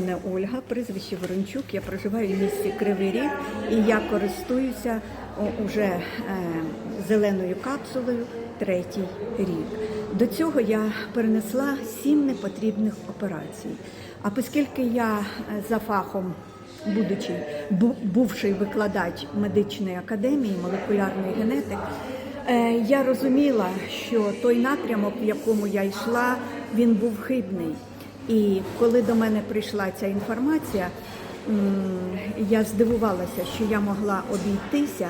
Мене Ольга, прізвище Ворончук. Я проживаю в місті Кривий Ріг і я користуюся уже е, зеленою капсулою третій рік. До цього я перенесла сім непотрібних операцій. А оскільки я е, за фахом, будучи бувший викладач медичної академії молекулярної генетики, Е, Я розуміла, що той напрямок, в якому я йшла, він був хибний. І коли до мене прийшла ця інформація, я здивувалася, що я могла обійтися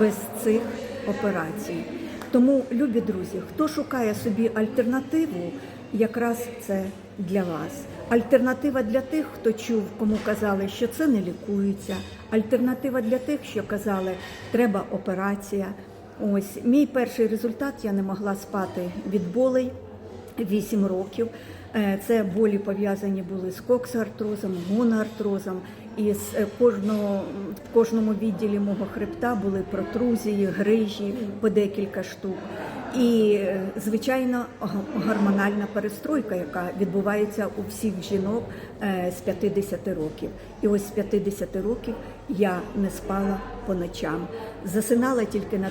без цих операцій. Тому, любі друзі, хто шукає собі альтернативу, якраз це для вас. Альтернатива для тих, хто чув, кому казали, що це не лікується. Альтернатива для тих, що казали, треба операція. Ось мій перший результат я не могла спати від болей 8 років. Е, Це болі пов'язані були з коксартрозом, гоноартрозом, І з е, кожного в кожному відділі мого хребта були протрузії, грижі по декілька штук. І, звичайно, гормональна перестройка, яка відбувається у всіх жінок е, з 50 років. І ось з 50 років я не спала по ночам. Засинала тільки на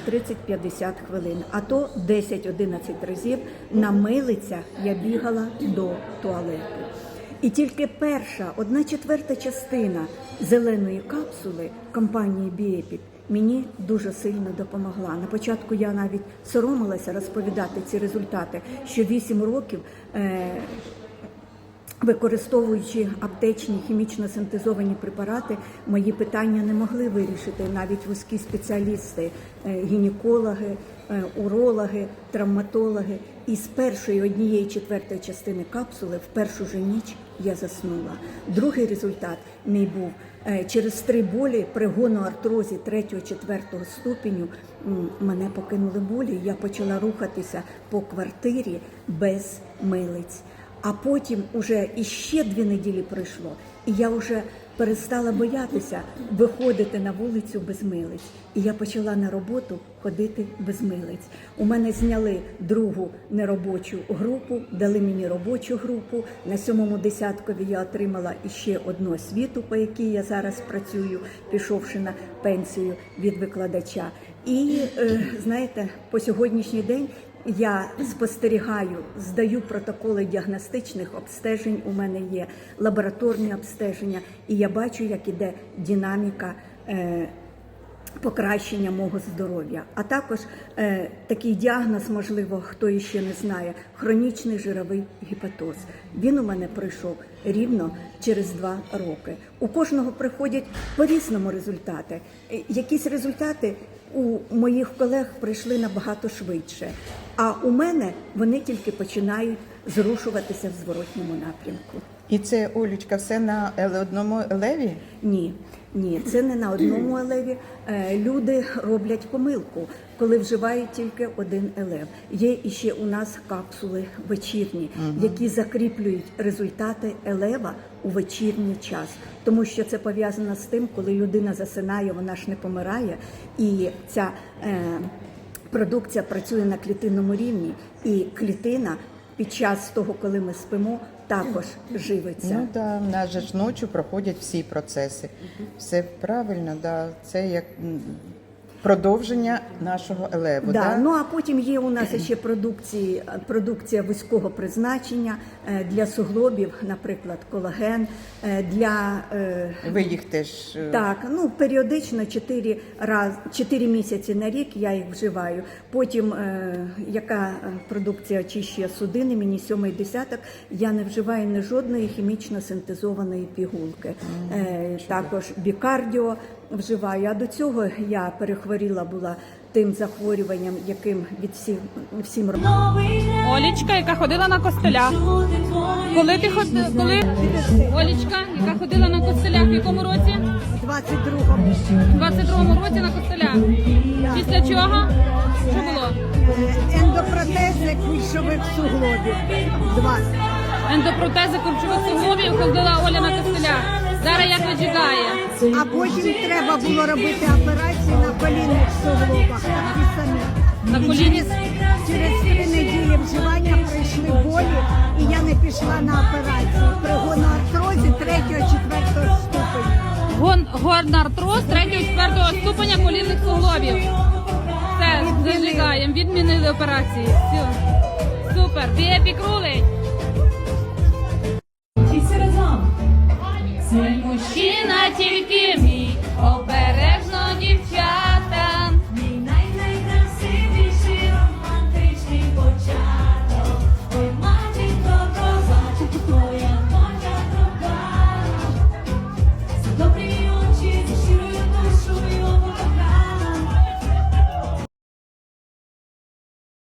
30-50 хвилин, а то 10-11 разів на милицях я бігала до туалету. І тільки перша, одна четверта частина зеленої капсули компанії Біепік мені дуже сильно допомогла. На початку я навіть соромилася розповідати ці результати, що 8 років. Е- Використовуючи аптечні хімічно синтезовані препарати, мої питання не могли вирішити навіть вузькі спеціалісти, е, гінекологи, е, урологи, травматологи. І з першої однієї четвертої частини капсули в першу же ніч я заснула. Другий результат мій був е, через три болі при гоноартрозі 3-4 ступеню мене покинули болі. Я почала рухатися по квартирі без милиць. А потім уже іще дві неділі пройшло, і я вже перестала боятися виходити на вулицю без милиць. І я почала на роботу ходити без милиць. У мене зняли другу неробочу групу, дали мені робочу групу. На сьомому десяткові я отримала іще одну освіту, по якій я зараз працюю, пішовши на пенсію від викладача. І е, знаєте, по сьогоднішній день я спостерігаю, здаю протоколи діагностичних обстежень. У мене є лабораторні обстеження, і я бачу, як іде динаміка. Е, Покращення мого здоров'я, а також е, такий діагноз, можливо, хто іще не знає, хронічний жировий гепатоз. Він у мене пройшов рівно через два роки. У кожного приходять по різному результати. Е, Якісь результати у моїх колег прийшли набагато швидше. А у мене вони тільки починають зрушуватися в зворотньому напрямку. І це Олючка, все на одному елеві? Ні, ні, це не на одному елеві. Е, Люди роблять помилку, коли вживають тільки один елев. Є іще у нас капсули вечірні, які закріплюють результати елева у вечірній час, тому що це пов'язано з тим, коли людина засинає, вона ж не помирає, і ця е, продукція працює на клітинному рівні, і клітина під час того, коли ми спимо, також живиться. Ну да, в нас же ж ночі проходять всі процеси. Все правильно, да. Це як продовження нашого елеву. Да, Да, ну а потім є у нас ще продукції, продукція вузького призначення е, для суглобів, наприклад, колаген, е, для е, Ви їх теж так, ну періодично 4 раз 4 місяці на рік я їх вживаю. Потім яка продукція очищує судини, мені сьомий десяток, я не вживаю ні жодної хімічно синтезованої пігулки. Е, також бікардіо вживаю. А до цього я перехворіла була тим захворюванням, яким від всіх всім робили. Олічка, яка ходила на костелях. Коли ти ход... коли Олічка, яка ходила на костелях, в якому році? 22-му 22-му році на костелях. Після чого? Що було? ендопротези кульшових суглобів. Два. Ендопротези курчових суглобів ходила Оля на костелях. Зараз як вижигає. А потім треба було робити операції на колінних суглобах, такі самі. На І коліні? через, через три неділі вживання прийшли болі, і я не пішла на операцію. При гоноартрозі третього, четвертого ступеня. Гон, горнартроз 3-4 ступеня колінних суглобів. Все, зажигаємо, відмінили операції. Все. Супер, Бєпік рулить. Мужчина тільки